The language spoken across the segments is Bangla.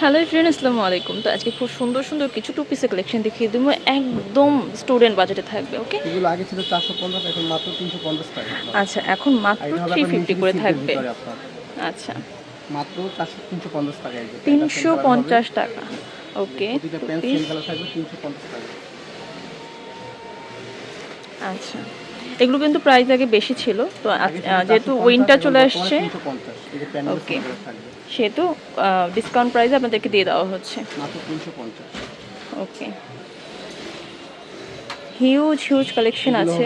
হ্যালো ফ্রেন্ড আসসালামু আলাইকুম। তো আজকে খুব সুন্দর সুন্দর কিছু টু পিসের কালেকশন দেখিয়ে দেবো। একদম স্টুডেন্ট বাজেটে থাকবে ওকে এগুলো আগে ছিল চারশো পঞ্চাশ এখন মাত্র তিনশো পঞ্চাশ টাকা। আচ্ছা এখন মাত্র এটা হবে থ্রি আপনার ফিফটি নিচে করে থাকবে। আচ্ছা। মাত্র চারশো তিনশো পঞ্চাশ টাকা এই যে। এটা তিনশো same colour হবে। পঞ্চাশ টাকা ওকে প্রতিটা প্যান্ট সেম কালার থাকবে তিনশো পঞ্চাশ টাকা। আচ্ছা। এগুলো কিন্তু প্রাইস আগে বেশি ছিল তো যেহেতু উইন্টার চলে আসছে 350 এই যে প্যান্টগুলো Okay. same colour থাকবে। সেহেতু ডিসকাউন্ট প্রাইস আপনাদেরকে দিয়ে দেওয়া হচ্ছে। ওকে হিউজ হিউজ কালেকশন আছে।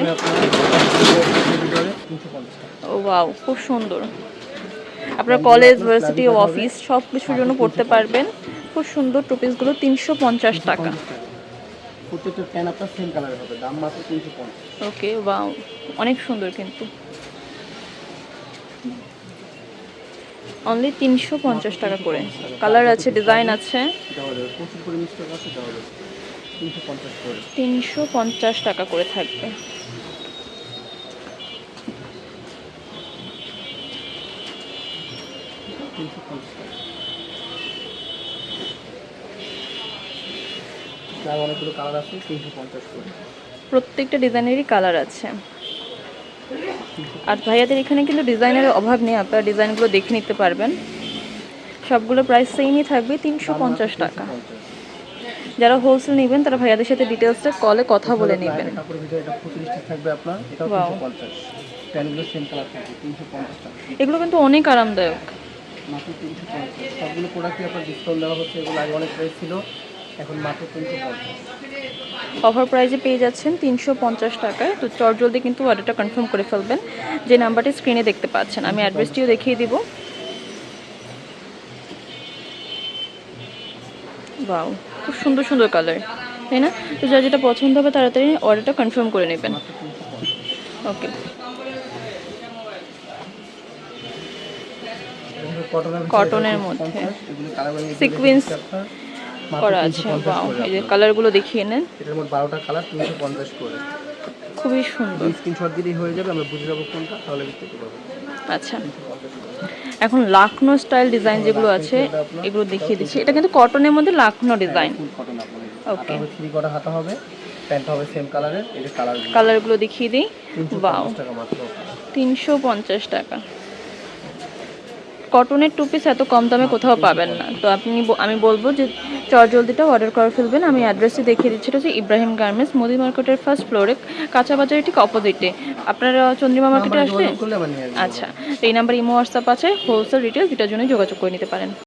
ও ওয়াও খুব সুন্দর। আপনারা কলেজ ভার্সিটি অফিস সব কিছুর জন্য পড়তে পারবেন। খুব সুন্দর টুপিসগুলো তিনশো পঞ্চাশ টাকা। প্রত্যেকটা প্যান্ট আপনার সেম কালারের হবে দাম মাত্র তিনশো পঞ্চাশ। ওকে ওয়াও অনেক সুন্দর কিন্তু। অনলি তিনশো পঞ্চাশ টাকা করে। কালার আছে ডিজাইন আছে। তিনশো পঞ্চাশ টাকা করে থাকবে। তিনশো পঞ্চাশ টাকা। যার অনেকগুলো কালার আছে তিনশো পঞ্চাশ করে। প্রত্যেকটা ডিজাইনেরই কালার আছে। আর ভাইয়াদের এখানে কিন্তু ডিজাইনের অভাব নেই আপনারা ডিজাইনগুলো দেখে নিতে পারবেন। সবগুলো প্রাইস সেমই থাকবে তিনশো পঞ্চাশ টাকা। যারা হোলসেল নেবেন তারা ভাইয়াদের সাথে ডিটেলসটা কলে কথা বলে নেবেন। এগুলো কিন্তু অনেক আরামদায়ক। সবগুলো প্রোডাক্টই আপনার ডিসকাউন্ট দেওয়া হচ্ছে এগুলো আগে অনেক প্রাইস ছিল। এখন মাত্র তিনশো পঞ্চাশ। অফার প্রাইজে পেয়ে যাচ্ছেন তিনশো পঞ্চাশ টাকায় তো চট জলদি কিন্তু অর্ডারটা কনফার্ম করে ফেলবেন। যে নাম্বারটি স্ক্রিনে দেখতে পাচ্ছেন আমি অ্যাড্রেসটিও দেখিয়ে দিব। বাও খুব সুন্দর সুন্দর কালার তাই না? তো যার যেটা পছন্দ হবে তাড়াতাড়ি অর্ডারটা কনফার্ম করে নেবেন। ওকে কটনের মধ্যে। Sequence করা আছে বাও এই যে কালারগুলো দেখিয়ে নেন। এটার মধ্যে বারোটা কালার তিনশো পঞ্চাশ করে। খুবই সুন্দর। স্ক্রিনশট দিলেই হয়ে যাবে আমরা বুঝে যাব কোনটা তাহলে দেখতে পাবো। আচ্ছা। এখন লাখনো স্টাইল ডিজাইন যেগুলো আছে এগুলো দেখিয়ে দিচ্ছি। এটা কিন্তু কটনের মধ্যে লাখনো ডিজাইন হবে থ্রি কটা হাতা হবে প্যান্ট হবে সেম কালারের এই যে কালার কালারগুলো দেখিয়ে দিই। বাও পঞ্চাশ টাকা মাত্র। তিনশো পঞ্চাশ টাকা। কটনের টু পিস এত কম দামে কোথাও পাবেন না। তো আপনি আমি বলব যে চটজলদিটা অর্ডার করে ফেলবেন। আমি অ্যাড্রেসটি দেখিয়ে দিচ্ছি এটা হচ্ছে ইব্রাহিম গার্মেন্টস মোদি মার্কেটের ফার্স্ট ফ্লোরে কাঁচা বাজারের ঠিক অপোজিটে আপনারা চন্দ্রিমা মার্কেটে নাম্বারে আসলে যোগাযোগ করলে আমার নিয়ে আসবে। আচ্ছা এই নাম্বার ইমো হোয়াটসঅ্যাপ আছে হোলসেল রিটেল দুটার জন্য যোগাযোগ করে নিতে পারেন।